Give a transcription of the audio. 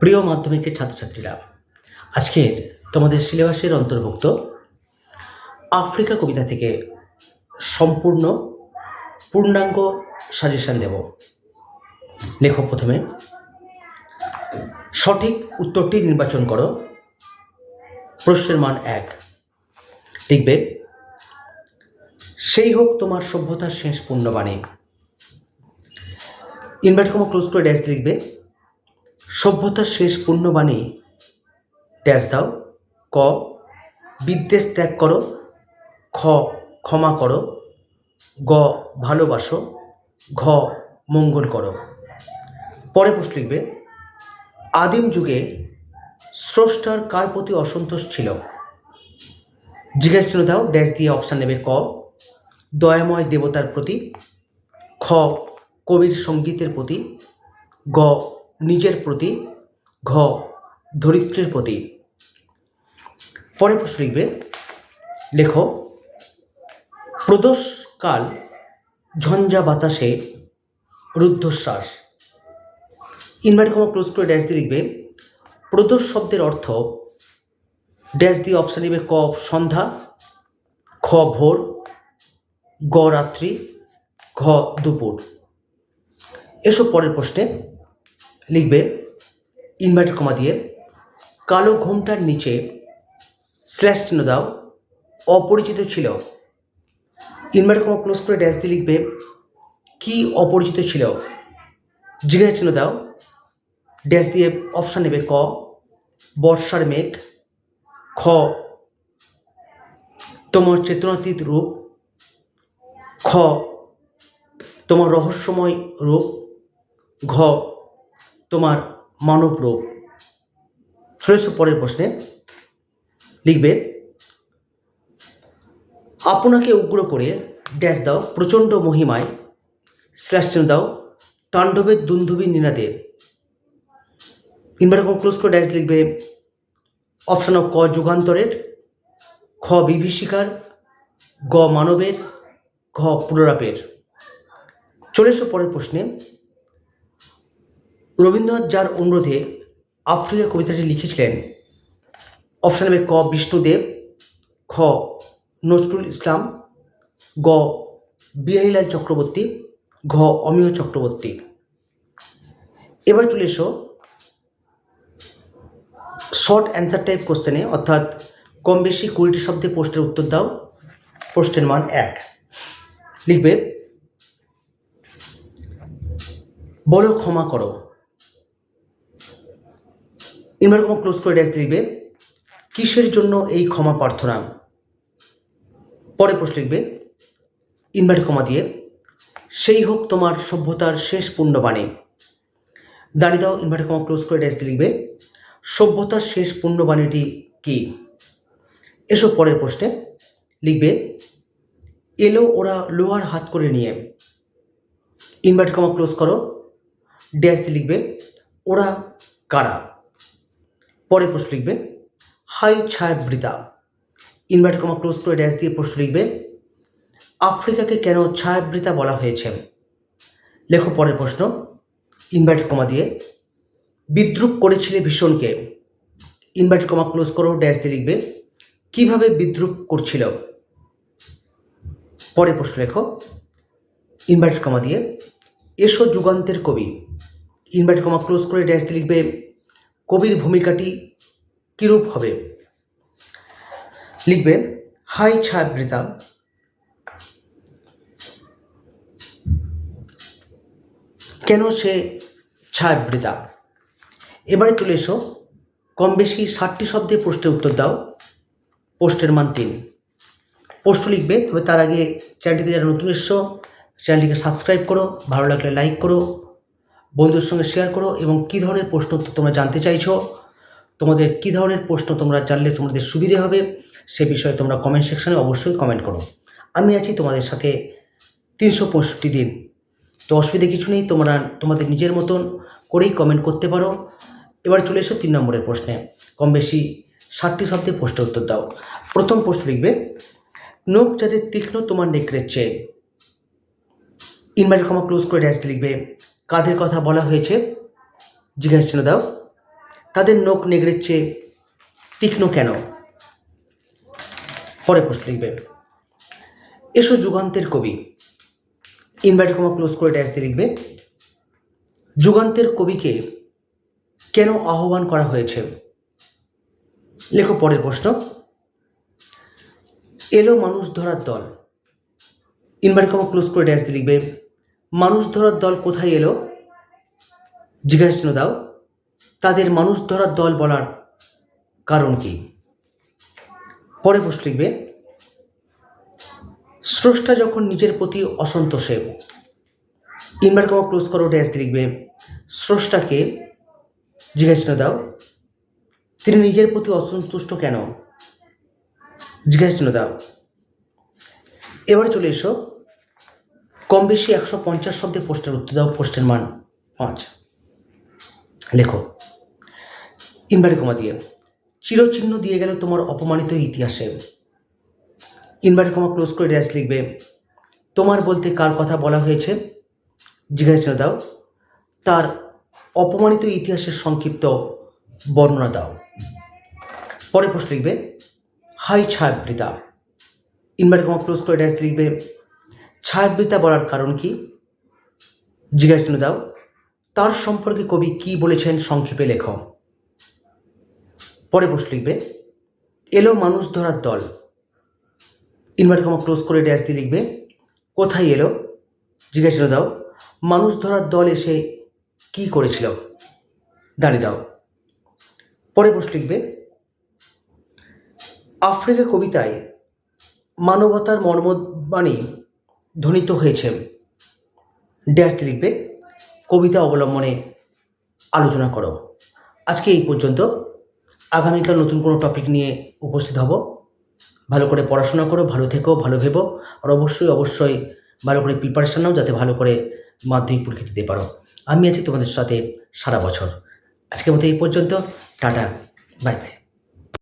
প্রিয় মাধ্যমিকের ছাত্রছাত্রীরা, আজকের তোমাদের সিলেবাসের অন্তর্ভুক্ত আফ্রিকা কবিতা থেকে সম্পূর্ণ পূর্ণাঙ্গ সাজেশন দেব। লেখক প্রথমে, সঠিক উত্তরটি নির্বাচন করো। প্রশ্নের মান এক। লিখবে, সেই হোক তোমার সভ্যতার শেষ পুণ্যবাণী ইনভার্ট কমা ক্লোজ করে ড্যাশ লিখবে সভ্যতার শেষ পুণ্যবাণী ড্যাশ দাও। ক, বিদ্বেষ ত্যাগ করো। খ, ক্ষমা করো। গ, ভালোবাসো। ঘ, মঙ্গল করো। পরে প্রশ্ন লিখবে, আদিম যুগে স্রষ্টার কার প্রতি অসন্তোষ ছিল? জিজ্ঞাসা দাও, ড্যাশ দিয়ে অপশান নেবে ক, দয়াময় দেবতার প্রতি, খ, কবির সঙ্গীতের প্রতি, গ নিজের প্রতি, ঘ, ধরিত্রীর প্রতি। পরে প্রশ্ন লিখবে, লেখো, প্রদোষকাল ঝঞ্ঝা বাতাসে রুদ্ধশ্বাস। ইনভার্ট কমা ক্লোজ করে ড্যাশ দিয়ে লিখবে, প্রদোষ শব্দের অর্থ ড্যাশ দিয়ে অপশান নেবে ক, সন্ধ্যা, খ, ভোর, গ, রাত্রি, ঘ, দুপুর। এসব পরের প্রশ্নে। লিখবে ইনভার্টেড কমা দিয়ে, কালো ঘোমটার নিচে স্ল্যাশ চিহ্ন দাও, অপরিচিত ছিল। ইনভার্টেড কমা ক্লোজ করে ড্যাশ দিয়ে লিখবে, কি অপরিচিত ছিল? জিজ্ঞাসা চিহ্ন দাও ড্যাশ দিয়ে অপশান নেবে ক, বর্ষার মেঘ, খ, তোমার চেতনাতীত রূপ, খ, তোমার রহস্যময় রূপ, ঘ তোমার মানব রূপ। ষোলোশো পরের প্রশ্নে লিখবে, আপনাকে উগ্র করে ড্যাশ দাও, প্রচণ্ড মহিমায় চিহ্ন দাও, তাণ্ডবের দুন্ধুবি নিনাদে ইনভার্টার ক্লোজ করে ড্যাশ লিখবে, অপশান অফ ক, যুগান্তরের, খ, বিভীষিকার, গ, মানবের ঘ পুনরাপের। চলে এসো পরের প্রশ্নে রবীন্দ্রনাথ যার অনুরোধে আফ্রিকা কবিতাটি লিখেছিলেন। অপশান নেবে ক, বিষ্ণুদেব, খ, নজরুল ইসলাম, গ, বিহারীলাল চক্রবর্তী, ঘ, অমিয় চক্রবর্তী। এবার চলে এসো শর্ট অ্যান্সার টাইপ কোশ্চেনে, অর্থাৎ কম বেশি কুড়িটি শব্দে প্রশ্নের উত্তর দাও। প্রশ্নের মান এক। লিখবে বলো ক্ষমা করো। ইনভার কমা ক্লোজ করে ড্যাশ লিখবে, কিসের জন্য এই ক্ষমা প্রার্থনা? পরে প্রশ্ন লিখবে ইনভার্ট কমা দিয়ে, সেই হোক তোমার সভ্যতার শেষ পুণ্যবাণী। দাঁড়িয়ে দাও ইনভার্ট কমা ক্লোজ করে ড্যাশ লিখবে, সভ্যতার শেষ পুণ্যবাণীটি কি? এসব পরের প্রশ্নে, লিখবে, এলো ওরা লোহার হাত করে নিয়ে। ইনভার্ট কমা ক্লোজ করো ড্যাশ লিখবে, ওরা কারা? পরে প্রশ্ন লিখবে, হাই ছায়াবৃতা ইনভার্ট কমা ক্লোজ করে ড্যাশ দিয়ে প্রশ্ন লিখবে, আফ্রিকাকে কেন ছায়াবৃতা বলা হয়েছে? লেখো পরের প্রশ্ন, ইনভার্ট কমা দিয়ে, বিদ্রুপ করেছিলে ভীষণকে। ইনভার্ট কমা ক্লোজ করো, ড্যাশ দিয়ে লিখবে, কীভাবে বিদ্রুপ করছিল? পরের প্রশ্ন লেখো, ইনভার্ট কমা দিয়ে, এসো যুগান্তের কবি। ইনভার্ট কমা ক্লোজ করে ড্যাশ দিয়ে লিখবে কবির ভূমিকাটি কীরূপ হবে? লিখবে, হাই ছায়াবৃতা কেন সে ছায়াবৃতা এবারে চলে এসো, কম বেশি ষাটটি শব্দে প্রশ্নের উত্তর দাও পোস্টের মান তিন। পোস্ট লিখবে, তবে তার আগে চ্যানেলটিতে যারা নতুন এসছো, চ্যানেলটিকে সাবস্ক্রাইব করো, ভালো লাগলে লাইক করো বন্ধুদের সঙ্গে শেয়ার করো এবং কী ধরনের প্রশ্ন তোমরা জানতে চাইছো, তোমাদের কী ধরনের প্রশ্ন তোমরা জানলে তোমাদের সুবিধে হবে, সে বিষয়ে তোমরা কমেন্ট সেকশনে অবশ্যই কমেন্ট করো। আমি আছি তোমাদের সাথে তিনশো পঁয়ষট্টি দিন। তো অসুবিধে কিছু নেই, তোমরা তোমাদের নিজের মতন করেই কমেন্ট করতে পারো। এবার চলে এসো তিন নম্বরের প্রশ্নে। কম বেশি ষাটটি শব্দে প্রশ্নের উত্তর দাও। প্রথম প্রশ্ন লিখবে, নোখ যাদের তীক্ষ্ণ তোমার নেকড়ের চেয়ে। ইনভার্টেড কমা ক্লোজ করে ড্যাশ লিখবে কাদের কথা বলা হয়েছে? জিজ্ঞাসা চিহ্ন দাও। তাদের নখ নেগড়ের চেয়ে তীক্ষ্ণ কেন? পরে প্রশ্ন লিখবে। এসো যুগান্তের কবি। ইনভার্টেড কমা ক্লোজ করে ড্যাশ দিয়ে লিখবে। যুগান্তের কবিকে কেন আহ্বান করা হয়েছে? লেখো পরের প্রশ্ন। এলো মানুষ ধরার দল। ইনভার্টেড কমা ক্লোজ করে ড্যাশ দিয়ে লিখবে। মানুষ ধরার দল কোথায় এলো? জিজ্ঞাসা দাও। তাদের মানুষ ধরার দল বলার কারণ কি? পরে প্রশ্ন লিখবে, স্রষ্টা যখন নিজের প্রতি অসন্তোষে ইনভার কমা ক্লোজ করো ড্যাশ লিখবে, স্রষ্টাকে জিজ্ঞাসা দাও। তিনি নিজের প্রতি অসন্তুষ্ট কেন? জিজ্ঞাসা দাও। এবারে চলে এসো কম বেশি একশো পঞ্চাশ শব্দে পোস্টের উত্তর দাও পোস্টের মান পাঁচ। লেখো। ইনভার্টে কমা দিয়ে। চিরচিহ্ন দিয়ে গেল তোমার অপমানিত ইতিহাসে। ইনভার্টে কমা ক্লোজ করে ড্যাশ লিখবে, তোমার বলতে কার কথা বলা হয়েছে? জিজ্ঞাসা দাও। তার অপমানিত ইতিহাসের সংক্ষিপ্ত বর্ণনা দাও। পরে প্রশ্ন লিখবে, হাই ছায়াবৃতা ইনভার্টে কমা ক্লোজ করে ড্যাশ লিখবে ছায়াবৃতা বলার কারণ কি? জিজ্ঞাসা দাও। তার সম্পর্কে কবি কি বলেছেন সংক্ষেপে লেখ। পরে প্রশ্ন লিখবে, এলো মানুষ ধরার দল। ইনভার্ট কমা ক্লোজ করে ড্যাশ দিয়ে লিখবে, কোথায় এলো? জিজ্ঞাসা দাও, মানুষ ধরার দল এসে কি করেছিল? দাঁড়িয়ে দাও। পরে প্রশ্ন লিখবে, আফ্রিকা কবিতায় মানবতার মর্মবাণী ধ্বনিত হয়েছে। ড্যাশ লিখবে, কবিতা অবলম্বনে আলোচনা করো। আজকে এই পর্যন্ত। আগামীকাল নতুন কোনো টপিক নিয়ে উপস্থিত হব। ভালো করে পড়াশোনা করো, ভালো থেকো, ভালো ভেবো। আর অবশ্যই অবশ্যই ভালো করে প্রিপারেশন নাও, যাতে ভালো করে মাধ্যমিক পরীক্ষা দিতে পারো। আমি আছি তোমাদের সাথে সারা বছর। আজকের মতো এই পর্যন্ত। Tata bye bye